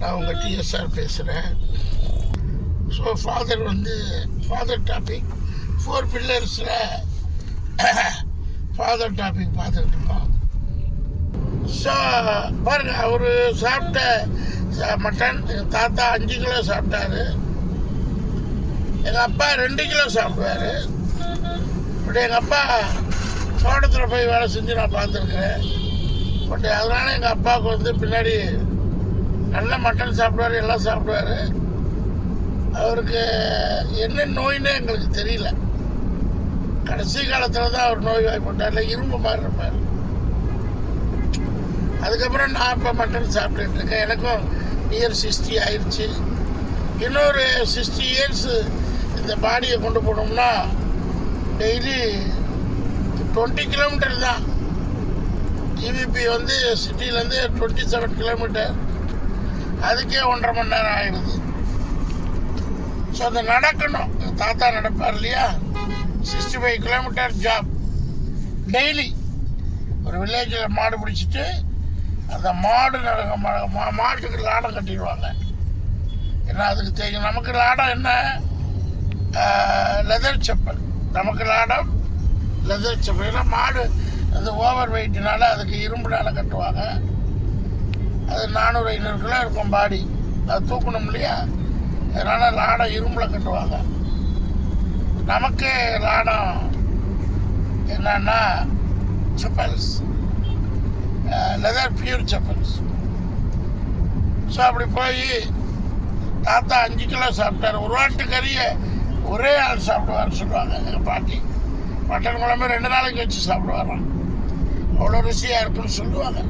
நான் உங்கள் டிஎஸ்ஆர் பேசுகிறேன் ஸோ ஃபாதர் வந்து ஃபாதர் டாபிக் ஃபோர் பில்லர்ஸில் ஃபாதர் டாபிக் பார்த்துக்கிட்டு இருக்கோம் ஸோ பாருங்க அவர் சாப்பிட்ட மட்டன் எங்கள் தாத்தா அஞ்சு கிலோ சாப்பிட்டாரு. எங்கள் அப்பா ரெண்டு கிலோ சாப்பிடுவாரு. பட் எங்கள் அப்பா தோட்டத்தில் போய் வேலை செஞ்சு நான் பார்த்துருக்குறேன் பட் அதனால் எங்கள் அப்பாவுக்கு வந்து பின்னாடி நல்ல மட்டன் சாப்பிடுவாரு எல்லாம் சாப்பிடுவாரு. அவருக்கு என்ன நோயின்னு எங்களுக்கு தெரியல. கடைசி காலத்தில் தான் அவர் நோய் வாய்ப்பட்டார் இல்லை இரும்பு மாதிரி இருப்பார். அதுக்கப்புறம் நான் இப்போ மட்டன் சாப்பிட்டுட்டு இருக்கேன். எனக்கும் நியர் சிக்ஸ்டி ஆயிடுச்சு இன்னொரு சிக்ஸ்டி இயர்ஸு இந்த பாடியை கொண்டு போனோம்னா டெய்லி டுவெண்ட்டி கிலோமீட்டர் தான். இவிபி வந்து சிட்டிலேருந்து டுவெண்ட்டி செவன் கிலோமீட்டர் அதுக்கே ஒன்றரை மணி நேரம் ஆயிடுது ஸோ அது நடக்கணும். தாத்தா நடப்பார் இல்லையா? Sixty five kilometre job daily ஒரு வில்லேஜில் மாடு பிடிச்சிட்டு அந்த மாடு நடக்க மா- மா- மாட்டுக்கு லாடம் கட்டிடுவாங்க. ஏன்னா அதுக்கு தெரியும் நமக்கு லாடம் என்ன? லெதர் செப்பல் நமக்கு லாடம் லெதர் செப்பல் ஏன்னா மாடு அது ஓவர் வெயிட்னால அதுக்கு இரும்புனால கட்டுவாங்க. அது நானூறு ஐநூறு கிலோ இருக்கும் பாடி. அது தூக்கணும் இல்லையா? அதனால் லாடம் இரும்பில் கட்டுவாங்க. நமக்கு லாடம் என்னன்னா chappals. Leather pure chappals. So அப்படி போய் தாத்தா அஞ்சு கிலோ சாப்பிட்டாரு. ஒரு வாட்டு கறியை ஒரே ஆள் சாப்பிடுவார் சொல்லுவாங்க எங்கள் பாட்டி. மட்டன் குழம்பு ரெண்டு நாளைக்கு வச்சு சாப்பிடுவாராம். அவ்வளோ ருசியாக இருக்குன்னு சொல்லுவாங்க.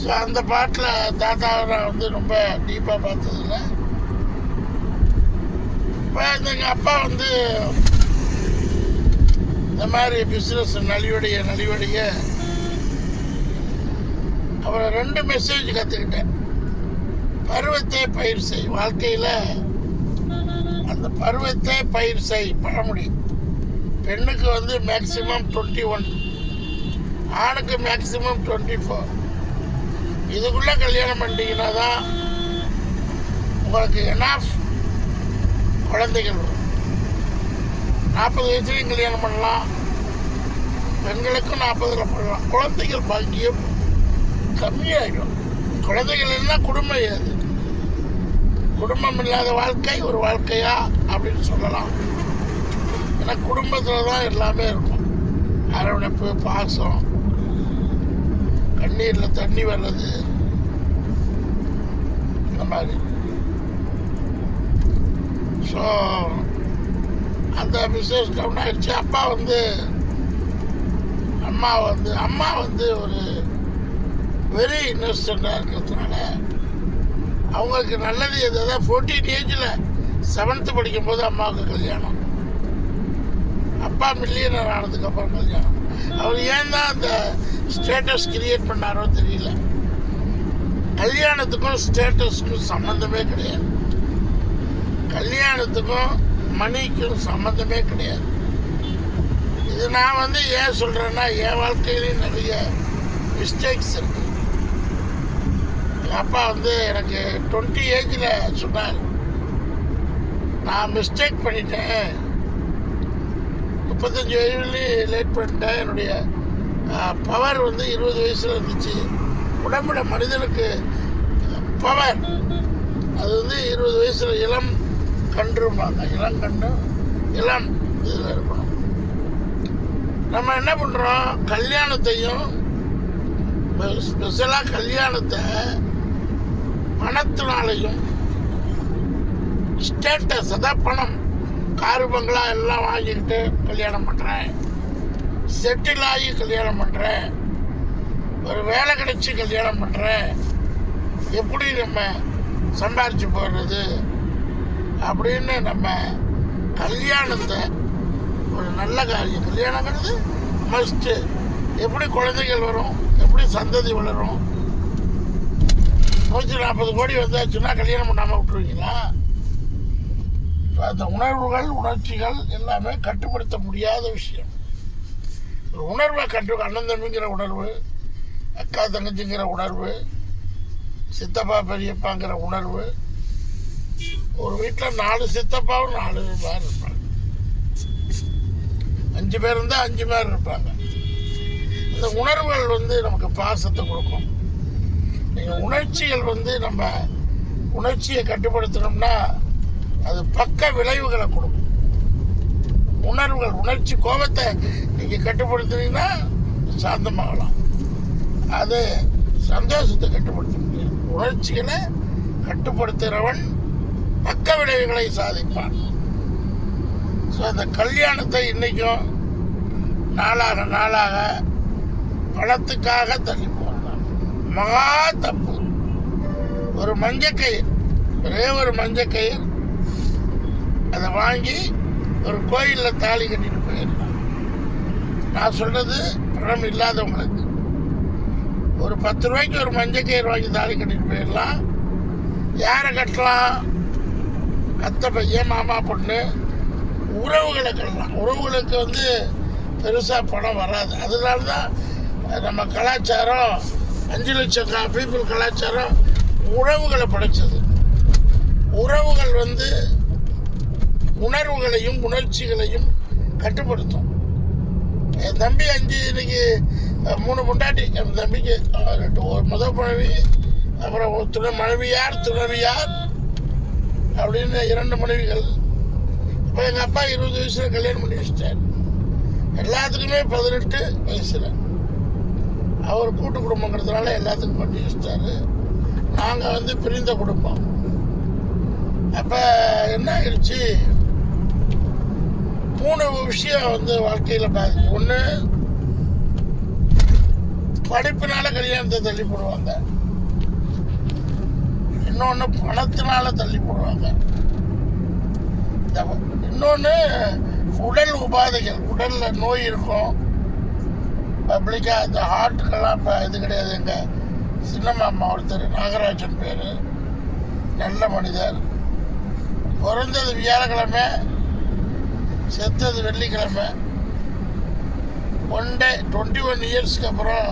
ஸோ அந்த பாட்டில் தாத்தாவை நான் வந்து ரொம்ப டீப்பாக பார்த்ததில்ல இப்போ எங்கள் அப்பா வந்து இந்த மாதிரி பிஸ்னஸ் நலிவடைய நலிவடைய அவரை ரெண்டு மெசேஜ் கற்றுக்கிட்டேன் பருவத்தை பயிர் செய். வாழ்க்கையில் அந்த பருவத்தை பயிர் செய் பழமொழி. பெண்ணுக்கு வந்து மேக்சிமம் டுவெண்ட்டி ஒன் ஆணுக்கு மேக்சிமம் டுவெண்ட்டி ஃபோர் இதுக்குள்ளே கல்யாணம் பண்ணிட்டீங்கன்னா தான் உங்களுக்கு எனாஃப் குழந்தைகள் வரும். நாற்பது வயசுலையும் கல்யாணம் பண்ணலாம். பெண்களுக்கும் நாற்பதில் பண்ணலாம். குழந்தைகள் பாக்கியம் கம்மியாயிடும். குழந்தைகள் இருந்தால் குடும்பம் ஏது? குடும்பம் இல்லாத வாழ்க்கை ஒரு வாழ்க்கையா அப்படின்னு சொல்லலாம். ஏன்னா குடும்பத்தில் தான் எல்லாமே இருக்கும். அரவணைப்பு பாசம் கண்ணீரில் தண்ணி வர்றது. இந்த மாதிரி. ஸோ அந்த பிஸ்னஸ் டவுன் ஆகிடுச்சு அப்பா வந்து அம்மா வந்து அம்மா வந்து ஒரு வெரி இன்னசென்டாக இருக்கிறதுனால அவங்களுக்கு நல்லது எதாவது ஃபோர்டீன் ஏஜில் செவன்த்து படிக்கும்போது அம்மாவுக்கு கல்யாணம். அப்பா மில்லியனர் ஆனதுக்கப்புறம் கல்யாணம். அவர் ஏன் தான் அந்த ஸ்டேட்டஸ் கிரியேட் பண்ணாரோ தெரியல. கல்யாணத்துக்கும் ஸ்டேட்டஸ்க்கும் சம்மந்தமே கிடையாது. கல்யாணத்துக்கும் மணிக்கும் சம்மந்தமே கிடையாது. இது நான் வந்து ஏன் சொல்கிறேன்னா என் வாழ்க்கையிலையும் நிறைய மிஸ்டேக்ஸ் இருக்கு. எங்கள் அப்பா வந்து எனக்கு டுவெண்ட்டி ஏஜில் சொன்னார். நான் மிஸ்டேக் பண்ணிட்டேன். முப்பத்தஞ்சு வயதுலேயே லேட் பண்ணிட்டேன் என்னுடைய பவர் வந்து இருபது வயசில் இருந்துச்சு. உடம்புல மனிதனுக்கு பவர் அது வந்து இருபது வயசில் இளம் கன்றும்பாங்க. இளம் கன்று இளம் இதில் இருக்கணும். நம்ம என்ன பண்ணுறோம் கல்யாணத்தையும் ஸ்பெஷலாக கல்யாணத்தை பணத்தினாலையும் ஸ்டேட்டஸ் அதான் பணம். காரு பங்களா எல்லாம் வாங்கிக்கிட்டு கல்யாணம் பண்ணுறேன் செட்டில் ஆகி கல்யாணம் பண்ணுறேன் ஒரு வேலை கிடைச்சி கல்யாணம் பண்ணுறேன் எப்படி நம்ம சம்பாரிச்சு போடுறது அப்படின்னு நம்ம கல்யாணத்தை ஒரு நல்ல காரியம். கல்யாணங்கிறது மஸ்ட்டு எப்படி குழந்தைகள் வரும் எப்படி சந்ததி வளரும்? நூற்றி நாற்பது கோடி வந்தாச்சுன்னா கல்யாணம் பண்ணாமல் விட்டுருவீங்களா? அந்த உணர்வுகள் உணர்ச்சிகள் எல்லாமே கட்டுப்படுத்த முடியாத விஷயம். ஒரு உணர்வை கட்டு அண்ணன் தம்பிங்கிற உணர்வு அக்கா தங்கச்சிங்கிற உணர்வு சித்தப்பா பெரியப்பாங்கிற உணர்வு ஒரு வீட்டில் நாலு சித்தப்பாவும் நாலு பேர் இருப்பாங்க. அஞ்சு பேர் இருந்தால் அஞ்சு பேர் இருப்பாங்க. இந்த உணர்வுகள் வந்து நமக்கு பாசத்தை கொடுக்கும். நீங்கள் உணர்ச்சிகள் வந்து நம்ம உணர்ச்சியை கட்டுப்படுத்தணும்னா அது பக்க விளைவுகளை கொடுக்கும். உணர்வுகள் உணர்ச்சி கோபத்தை நீங்கள் கட்டுப்படுத்துனீங்கன்னா சாந்தமாகலாம். அது சந்தோஷத்தை கட்டுப்படுத்த முடியும் உணர்ச்சிகளை கட்டுப்படுத்துகிறவன் பக்க விளைவுகளை சாதிப்பான். ஸோ அந்த கல்யாணத்தை இன்றைக்கும் நாளாக நாளாக பணத்துக்காக தள்ளி போகிறான் மகா தப்பு. ஒரு மஞ்சக்கயிறு. ஒரே ஒரு மஞ்சக்கயிறு. அதை வாங்கி ஒரு கோயிலில் தாலி கட்டிட்டு போயிடலாம். நான் சொல்கிறது பணம் இல்லாதவங்களுக்கு. ஒரு பத்து ரூபாய்க்கு ஒரு மஞ்சள் கயிறு வாங்கி தாலி கட்டிட்டு போயிடலாம். யாரை கட்டலாம்? அத்தை பையன் மாமா பொண்ணு உறவுகளை கட்டலாம். உறவுகளுக்கு வந்து பெருசாக பணம் வராது. அதனால தான் நம்ம கலாச்சாரம் அஞ்சு லட்சம் பீப்புள் கலாச்சாரம் உறவுகளை படைச்சது. உறவுகள் வந்து உணர்வுகளையும் உணர்ச்சிகளையும் கட்டுப்படுத்தும். என் தம்பி அஞ்சு இன்னைக்கு மூணு முண்டாட்டி என் தம்பிக்கு ரெண்டு ஒரு முதல் மனைவி அப்புறம் ஒரு துணை மனைவியார் துணைவியார் அப்படின்னு இரண்டு மனைவிகள். இப்போ எங்கள் அப்பா இருபது வயசில் கல்யாணம் பண்ணி வச்சிட்டார். எல்லாத்துக்குமே பதினெட்டு வயசில். அவர் கூட்டு குடும்பங்கிறதுனால எல்லாத்துக்கும் பண்ணி வச்சிட்டாரு. நாங்கள் வந்து பிரிந்த குடும்பம். அப்போ என்ன ஆயிடுச்சு மூணு விஷயம் வந்து வாழ்க்கையில் பாதிக்கும் ஒன்று படிப்பினால கல்யாணத்தை தள்ளி போடுவாங்க. இன்னொன்று பணத்தினால தள்ளி போடுவாங்க. இன்னொன்று உடல் உபாதைகள். உடலில் நோய் இருக்கும். பப்ளிக்காக இந்த ஹார்ட்டுக்கெல்லாம் இப்போ இது கிடையாது. எங்கள் சின்ன மாமா ஒருத்தர் நாகராஜன் பேர். நல்ல மனிதர். பிறந்தது வியாழக்கிழமை செத்தது வெள்ளிக்கிழமை. ஒன் டே டுவெண்ட்டி ஒன் இயர்ஸ்க்கு அப்புறம்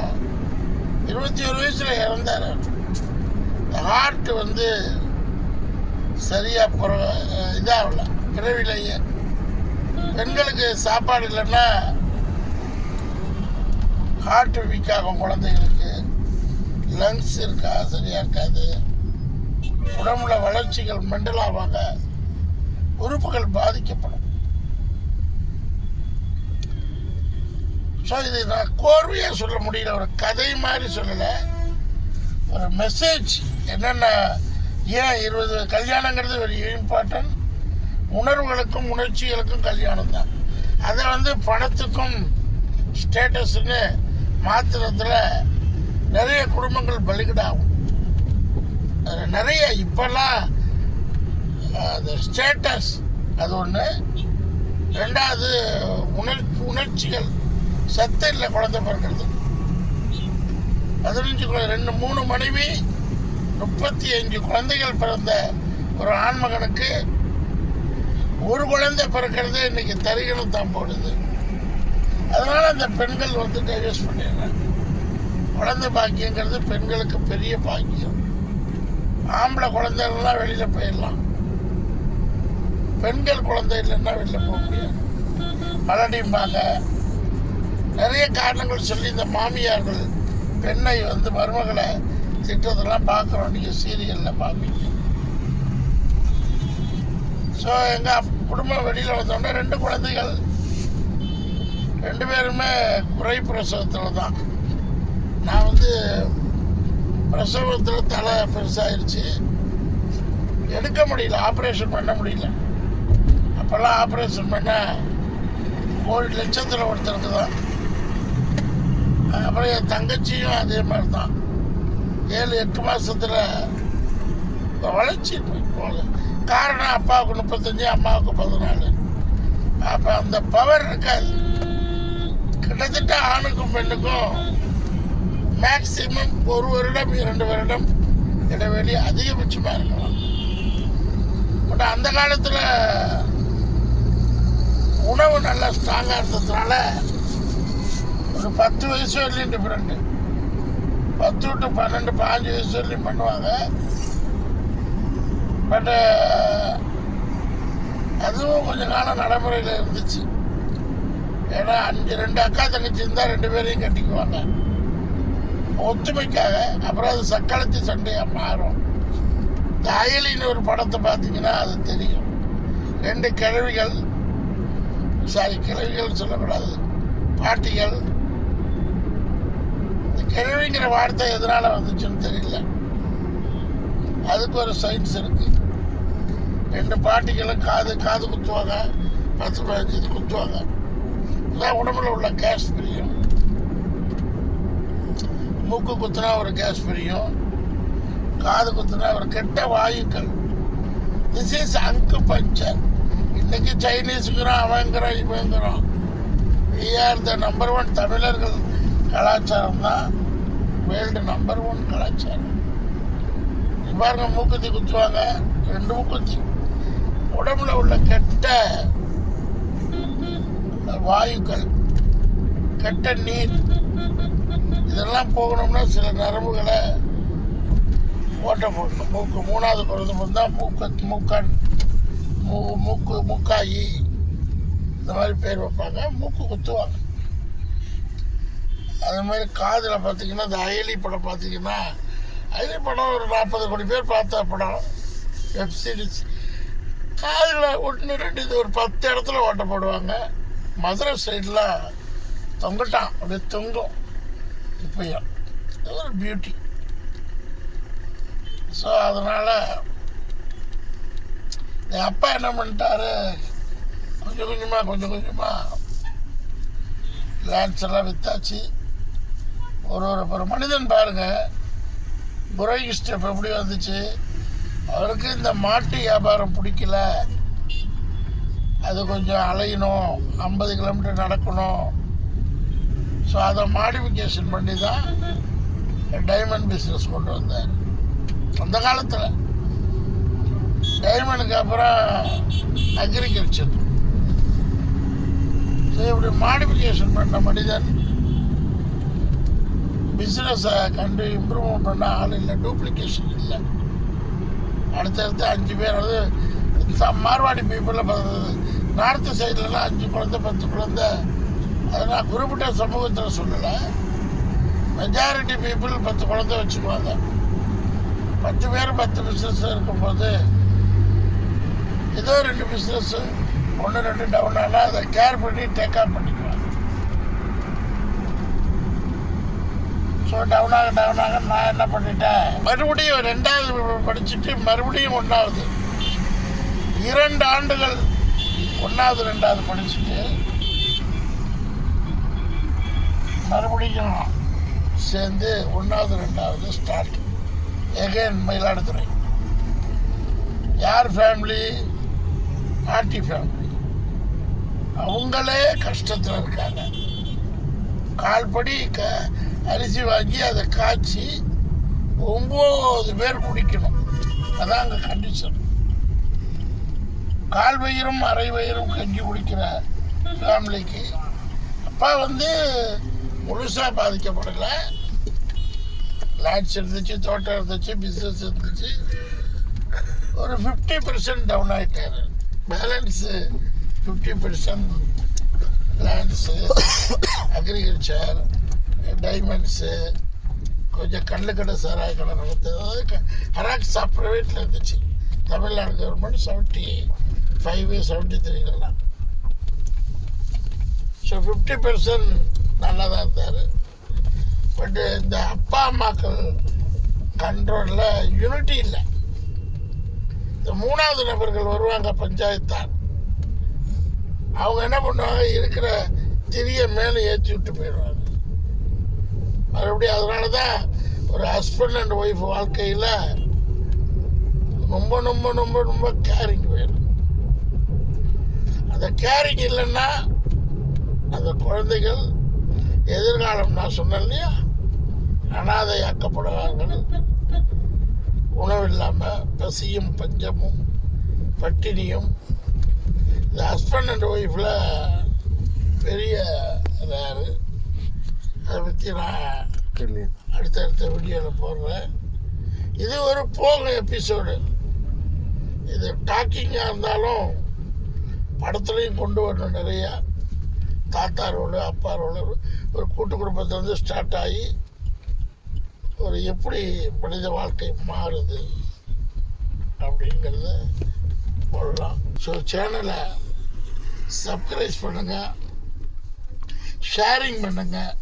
இருபத்தி ஒரு வயசில் இறந்தார் ஹார்ட் வந்து சரியாக புற இதாகல பிறவிலேயே. பெண்களுக்கு சாப்பாடு இல்லைன்னா ஹார்ட் வீக் ஆகும் குழந்தைகளுக்கு. லங்ஸ் இருக்கா சரியாக இருக்காது. உடம்புல வளர்ச்சிகள் மெண்டல் ஆவாங்க உறுப்புகள் பாதிக்கப்படும். ஸோ இது நான் கோர்வையாக சொல்ல முடியல. ஒரு கதை மாதிரி சொல்லலை. ஒரு மெசேஜ் என்னென்ன ஏன் இருபது கல்யாணங்கிறது ஒரு இம்பார்ட்டன்ட் உணர்வுகளுக்கும் உணர்ச்சிகளுக்கும் கல்யாணம் தான் அதை வந்து பணத்துக்கும் ஸ்டேட்டஸ்ன்னு மாத்திரத்தில் நிறைய குடும்பங்கள் பலிகடாகும் நிறைய இப்போல்லாம் அது ஸ்டேட்டஸ் அது ஒன்று ரெண்டாவது உணர் உணர்ச்சிகள். சத்து இல்லை குழந்தை பிறக்கிறது. பதினஞ்சு ரெண்டு மூணு மனைவி முப்பத்தி அஞ்சு குழந்தைகள் பிறந்த ஒரு ஆண்மகனுக்கு ஒரு குழந்தை பிறக்கிறது இன்னைக்கு தரிகணம் தான் போடுது. அதனால அந்த பெண்கள் வந்து டைவர்ஸ் பண்ணிடுறாங்க. குழந்தை பாக்கியங்கிறது பெண்களுக்கு பெரிய பாக்கியம். ஆம்பளை குழந்தைகள்லாம் வெளியில் போயிடலாம். பெண்கள் குழந்தை இல்லைன்னா வெளியில் போக முடியாது. மலடிம்பாங்க நிறைய காரணங்கள் சொல்லி இந்த மாமியார்கள் பெண்ணை வந்து மருமகளை திட்டத்தெல்லாம் பார்க்குறோம். நீங்கள் சீரியலில் பார்ப்பீங்க. ஸோ எங்கள் குடும்பம் வெளியில் வந்தோடனே ரெண்டு குழந்தைகள். ரெண்டு பேருமே குறை பிரசவத்தில் தான். நான் வந்து பிரசவத்தில் தலை பெருசாகிருச்சு எடுக்க முடியல ஆப்ரேஷன் பண்ண முடியல. அப்போல்லாம் ஆப்ரேஷன் பண்ண கோடி லட்சத்தில் ஒருத்தருக்கு தான். அப்புறம் என் தங்கச்சியும் அதே மாதிரி தான் ஏழு எட்டு மாதத்தில் வளர்ச்சி போகுது. காரணம் அப்பாவுக்கு முப்பத்தஞ்சு அம்மாவுக்கு பதினாலு. அப்போ அந்த பவர் இருக்காது. கிட்டத்தட்ட ஆணுக்கும் பெண்ணுக்கும் மேக்சிமம் ஒரு வருடம் இரண்டு வருடம் இடைவெளி அதிகபட்சமாக இருக்கலாம். பட் அந்த காலத்தில் உணவு நல்லா ஸ்ட்ராங்காக இருந்ததுனால ஒரு பத்து வயசு வரலையும் டிஃப்ரெண்ட்டு பத்து டு பன்னெண்டு பாஞ்சு வயசு வரலையும் பண்ணுவாங்க. பட்டு uh, அதுவும் கொஞ்ச காலம் நடைமுறையில் இருந்துச்சு. ஏன்னா அஞ்சு ரெண்டு அக்கா தங்கச்சி இருந்தால் ரெண்டு பேரையும் கட்டிக்குவாங்க. ஒத்துமைக்காக அப்புறம் அது சக்களத்தி சண்டையாக மாறும். தாயலின்னு ஒரு படத்தை பார்த்தீங்கன்னா அது தெரியும். ரெண்டு கிழவிகள் சாரி கிழவிகள் சொல்லக்கூடாது. பாட்டிகள் இந்த வார்த்தை எதனால் வந்துச்சுன்னு தெரியல. அதுக்கு ஒரு சயின்ஸ் இருக்கு. ரெண்டு பாட்டிகளும் காது காது குத்துவாங்க பத்து பதினஞ்சு இது குத்துவாங்க. இதான் உடம்புல உள்ள கேஸ் பிரியும். மூக்கு குத்துனா ஒரு கேஸ் பிரியும். காது குத்துனா ஒரு கெட்ட வாயுக்கள். திஸ் இஸ் அங்கு பஞ்சர் இன்னைக்கு சைனீஸுங்கிறோம் அவங்கிறோம் இவங்கிறோம் we are the number one தமிழர்கள் கலாச்சாரம் தான் வேர்ல்டு நம்பர் ஒன் கலாச்சாரம். இங்க பாருங்க மூக்குத்தி குத்துவாங்க? ரெண்டு மூக்குத்தி உடம்புல உள்ள கெட்ட வாயுக்கள் கெட்ட நீர் இதெல்லாம் போகணும்னா சில நரம்புகளை ஓட்ட போடணும் மூக்கு மூணாவது பிறந்த தான் மூக்க மூக்கன் மூ மூக்கு மூக்காயி இந்த மாதிரி பேர் வைப்பாங்க. மூக்கு குத்துவாங்க. அது மாதிரி காதில் பார்த்தீங்கன்னா இந்த அயலி படம் பார்த்தீங்கன்னா அயலி படம் ஒரு நாற்பது கோடி பேர் பார்த்த படம். வெப் சீரிஸ் காதில் ஒன்று ரெண்டு இது ஒரு பத்து இடத்துல ஓட்ட போடுவாங்க. மதுரை சைடெலாம் தொங்கட்டான். அப்படியே தொங்கும். இப்பயும். அது ஒரு பியூட்டி ஸோ அதனால் என் அப்பா என்ன பண்ணிட்டாரு? கொஞ்சம் கொஞ்சமாக கொஞ்சம் கொஞ்சமாக லேண்ட்ஸ் எல்லாம் வித்தாச்சு. ஒரு ஒரு ஒரு மனிதன் பாருங்க. புரோகிஸ்ட் ஸ்டெப் எப்படி வந்துச்சு? அவருக்கு இந்த மாட்டு வியாபாரம் பிடிக்கல. அது கொஞ்சம் அலையணும். ஐம்பது கிலோமீட்டர் நடக்கணும். ஸோ அதை மாடிஃபிகேஷன் பண்ணி தான் டைமண்ட் பிஸ்னஸ் கொண்டு வந்தார். அந்த காலத்தில். டைமண்டுக்கு அப்புறம் அக்ரிகல்ச்சர் ஸோ இப்படி மாடிஃபிகேஷன் பண்ண மனிதன் பிஸ்னஸை கண்டு இம்ப்ரூவ்மெண்ட் பண்ண ஆள் இல்லை டூப்ளிகேஷன் இல்லை. அடுத்தடுத்து அஞ்சு பேர் அது மார்வாடி பீப்புளில் நார்த்து சைட்லலாம் அஞ்சு குழந்தை பத்து குழந்தை. அதை நான் குறிப்பிட்ட சமூகத்தில் சொல்லலை. மெஜாரிட்டி பீப்புள் பத்து குழந்தை வச்சுக்குவாங்க. பத்து பேர் பத்து பிஸ்னஸ் இருக்கும்போது ஏதோ ரெண்டு பிஸ்னஸ்ஸு ஒன்று ரெண்டு டவுன் ஆனால் அதை கேர் பண்ணி டேக் ஆஃப் பண்ணி ஸோ டவுனாக டவுனாக நான் என்ன பண்ணிட்டேன்? மறுபடியும் ரெண்டாவது படிச்சுட்டு மறுபடியும் ஒன்றாவது இரண்டு ஆண்டுகள் ஒன்றாவது ரெண்டாவது படிச்சுட்டு மறுபடியும் சேர்ந்து ஒன்றாவது ரெண்டாவது ஸ்டார்ட் எகைன் மயிலாடுதுறை. யார் ஃபேமிலி பாட்டி ஃபேமிலி அவங்களே கஷ்டத்தில் இருக்காங்க. கால்படி க அரிசி வாங்கி அதை காய்ச்சி ஒம்பது பேர் குடிக்கணும். அதான் அங்கே கண்டிஷன் கால் வயிறும் அரை வயிறும் கஞ்சி குடிக்கிற ஃபேமிலிக்கு அப்பா வந்து முழுசாக பாதிக்கப்படலை. லேண்ட்ஸ் இருந்துச்சு தோட்டம் இருந்துச்சு பிஸ்னஸ் இருந்துச்சு. ஒரு ஃபிஃப்டி பர்சன்ட் டவுன் ஆகிட்டார் balance fifty percent lands agriculture diamonds கொஞ்சம் கல்லு கடை சாராய கடை நடத்துறது ஹராக் ஷாப் ப்ரைவேட்டில் இருந்துச்சு. Tamil Nadu government seventy five seventy த்ரீலலாம் so fifty percent நல்லா தான் இருந்தார். பட்டு இந்த அப்பா அம்மாக்கள் கண்ட்ரோலில் யூனிட்டி இல்லை. இந்த மூணாவது நபர்கள் வருவாங்க பஞ்சாயத்தார் அவங்க என்ன பண்ணுவாங்க? இருக்கிற திரிய மேலே ஏற்றி விட்டு போயிடுவாங்க. மறுபடியும் அதனால தான் ஒரு ஹஸ்பண்ட் அண்ட் ஒய்ஃப் வாழ்க்கையில் ரொம்ப ரொம்ப ரொம்ப ரொம்ப கேரிங் வேணும். அந்த கேரிங் இல்லைன்னா அந்த குழந்தைகள் எதிர்காலம் நான் சொன்னேன் இல்லையா? அனாதையாக்கப்படுவார்கள். உணவு இல்லாமல் பசியும் பஞ்சமும் பட்டினியும் இந்த ஹஸ்பண்ட் அண்ட் ஒய்ஃபில் பெரிய ரேரு அதை பற்றி நான் அடுத்தடுத்த வீடியோவில் போடுறேன். இது ஒரு போக எபிசோடு இது டாக்கிங்காக இருந்தாலும் படத்துலையும் கொண்டு வரணும் நிறையா. தாத்தா ரோலு அப்பா ரோலு ஒரு கூட்டு குடும்பத்துலேருந்து ஸ்டார்ட் ஆகி ஒரு எப்படி மனித வாழ்க்கை மாறுது அப்படிங்கிறத போடலாம். ஸோ சேனலை சப்ஸ்கிரைப் பண்ணுங்கள் ஷேரிங் பண்ணுங்கள்